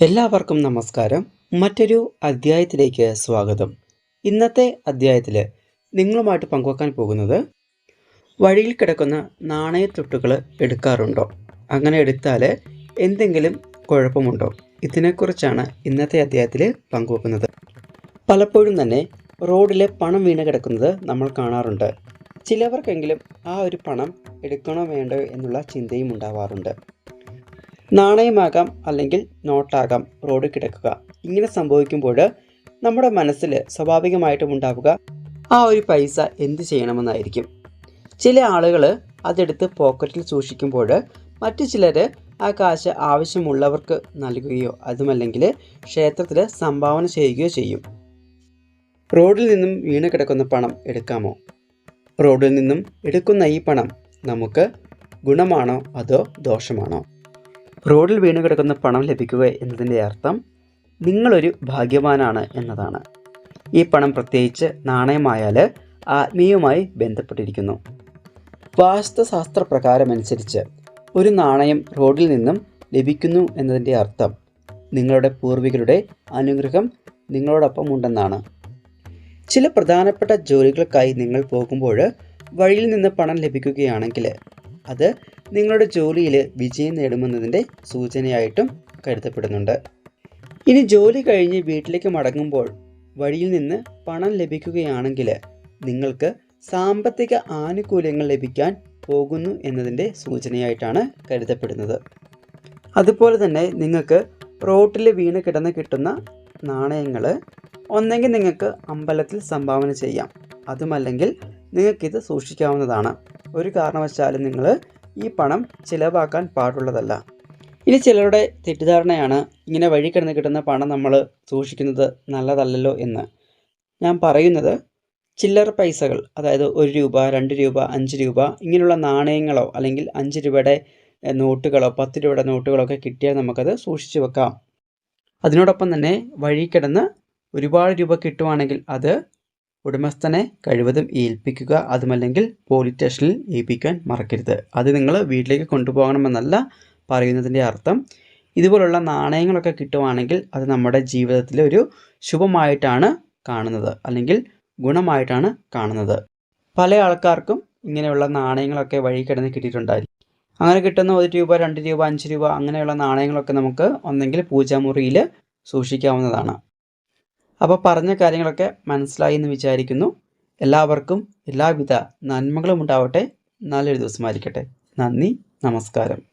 എല്ലാവർക്കും നമസ്കാരം. മറ്റൊരു അധ്യായത്തിലേക്ക് സ്വാഗതം. ഇന്നത്തെ അധ്യായത്തിൽ നിങ്ങളുമായിട്ട് പങ്കുവെക്കാൻ പോകുന്നത് വഴിയിൽ കിടക്കുന്ന നാണയത്തൊട്ടുകൾ എടുക്കാറുണ്ടോ? അങ്ങനെ എടുത്താൽ എന്തെങ്കിലും കുഴപ്പമുണ്ടോ? ഇതിനെക്കുറിച്ചാണ് ഇന്നത്തെ അധ്യായത്തിൽ പങ്കുവെക്കുന്നത്. പലപ്പോഴും തന്നെ റോഡിലെ പണം വീണ് കിടക്കുന്നത് നമ്മൾ കാണാറുണ്ട്. ചിലവർക്കെങ്കിലും ആ ഒരു പണം എടുക്കണോ വേണ്ടോ എന്നുള്ള ചിന്തയും ഉണ്ടാവാറുണ്ട്. നാണയമാകാം അല്ലെങ്കിൽ നോട്ടാകാം റോഡ് കിടക്കുക. ഇങ്ങനെ സംഭവിക്കുമ്പോൾ നമ്മുടെ മനസ്സിൽ സ്വാഭാവികമായിട്ടും ഉണ്ടാവുക ആ ഒരു പൈസ എന്ത് ചെയ്യണമെന്നായിരിക്കും. ചില ആളുകൾ അതെടുത്ത് പോക്കറ്റിൽ സൂക്ഷിക്കുമ്പോൾ മറ്റു ചിലർ ആ കാശ് ആവശ്യമുള്ളവർക്ക് നൽകുകയോ അതുമല്ലെങ്കിൽ ക്ഷേത്രത്തിൽ സംഭാവന ചെയ്യുകയോ ചെയ്യും. റോഡിൽ നിന്നും വീണ് കിടക്കുന്ന പണം എടുക്കാമോ? റോഡിൽ നിന്നും എടുക്കുന്ന ഈ പണം നമുക്ക് ഗുണമാണോ അതോ ദോഷമാണോ? റോഡിൽ വീണ് കിടക്കുന്ന പണം ലഭിക്കുക എന്നതിന്റെ അർത്ഥം നിങ്ങളൊരു ഭാഗ്യവാനാണ് എന്നതാണ്. ഈ പണം പ്രത്യേകിച്ച് നാണയമായാൽ ആത്മീയവുമായി ബന്ധപ്പെട്ടിരിക്കുന്നു. വാസ്തുശാസ്ത്ര പ്രകാരമനുസരിച്ച് ഒരു നാണയം റോഡിൽ നിന്നും ലഭിക്കുന്നു എന്നതിന്റെ അർത്ഥം നിങ്ങളുടെ പൂർവികരുടെ അനുഗ്രഹം നിങ്ങളോടൊപ്പം ഉണ്ടെന്നാണ് ചില പ്രധാനപ്പെട്ട ജോലികൾക്കായി നിങ്ങൾ പോകുമ്പോൾ വഴിയിൽ നിന്ന് പണം ലഭിക്കുകയാണെങ്കിൽ അത് നിങ്ങളുടെ ജോലിയിൽ വിജയം നേടുമെന്നതിന്റെ സൂചനയായിട്ടും കരുതപ്പെടുന്നുണ്ട്. ഇനി ജോലി കഴിഞ്ഞ് വീട്ടിലേക്ക് മടങ്ങുമ്പോൾ വഴിയിൽ നിന്ന് പണം ലഭിക്കുകയാണെങ്കിൽ നിങ്ങൾക്ക് സാമ്പത്തിക ആനുകൂല്യങ്ങൾ ലഭിക്കാൻ പോകുന്നു എന്നതിന്റെ സൂചനയായിട്ടാണ് കരുതപ്പെടുന്നത്. അതുപോലെ തന്നെ നിങ്ങൾക്ക് റോട്ടിൽ വീണ് കിടന്ന് കിട്ടുന്ന നാണയങ്ങൾ ഒന്നെങ്കിൽ നിങ്ങൾക്ക് അമ്പലത്തിൽ സംഭാവന ചെയ്യാം. അതുമല്ലെങ്കിൽ നിങ്ങൾക്കിത് സൂക്ഷിക്കാവുന്നതാണ്. ഒരു കാരണവശാലും നിങ്ങൾ ഈ പണം ചിലവാക്കാൻ പാടുള്ളതല്ല. ഇനി ചിലരുടെ തെറ്റിദ്ധാരണയാണ് ഇങ്ങനെ വഴി കിടന്ന് കിട്ടുന്ന പണം നമ്മൾ സൂക്ഷിക്കുന്നത് നല്ലതല്ലല്ലോ എന്ന്. ഞാൻ പറയുന്നത് ചില്ലറ പൈസകൾ അതായത് ഒരു രൂപ രണ്ട് രൂപ അഞ്ച് രൂപ ഇങ്ങനെയുള്ള നാണയങ്ങളോ അല്ലെങ്കിൽ അഞ്ച് രൂപയുടെ നോട്ടുകളോ പത്ത് രൂപയുടെ നോട്ടുകളോ ഒക്കെ കിട്ടിയാൽ നമുക്കത് സൂക്ഷിച്ചു വെക്കാം. അതിനോടൊപ്പം തന്നെ വഴി കിടന്ന് ഒരുപാട് രൂപ കിട്ടുവാണെങ്കിൽ അത് ഉടമസ്ഥനെ കഴിവതും ഏൽപ്പിക്കുക അതുമല്ലെങ്കിൽ പോലീസ് സ്റ്റേഷനിൽ ഏൽപ്പിക്കാൻ മറക്കരുത്. അത് നിങ്ങൾ വീട്ടിലേക്ക് കൊണ്ടുപോകണമെന്നല്ല പറയുന്നതിന്റെ അർത്ഥം. ഇതുപോലുള്ള നാണയങ്ങളൊക്കെ കിട്ടുവാണെങ്കിൽ അത് നമ്മുടെ ജീവിതത്തിൽ ഒരു ശുഭമായിട്ടാണ് കാണുന്നത് അല്ലെങ്കിൽ ഗുണമായിട്ടാണ് കാണുന്നത്. പല ആൾക്കാർക്കും ഇങ്ങനെയുള്ള നാണയങ്ങളൊക്കെ വഴി കിടന്ന് കിട്ടിയിട്ടുണ്ടായിരിക്കും. അങ്ങനെ കിട്ടുന്ന ഒരു രൂപ രണ്ട് രൂപ അഞ്ച് രൂപ അങ്ങനെയുള്ള നാണയങ്ങളൊക്കെ നമുക്ക് ഒന്നെങ്കിൽ പൂജാമുറിയിൽ സൂക്ഷിക്കാവുന്നതാണ്. അപ്പോൾ പറഞ്ഞ കാര്യങ്ങളൊക്കെ മനസ്സിലായി എന്ന് വിചാരിക്കുന്നു. എല്ലാവർക്കും എല്ലാവിധ നന്മകളും ഉണ്ടാവട്ടെ. നല്ലൊരു ദിവസമായിരിക്കട്ടെ നന്ദി നമസ്കാരം.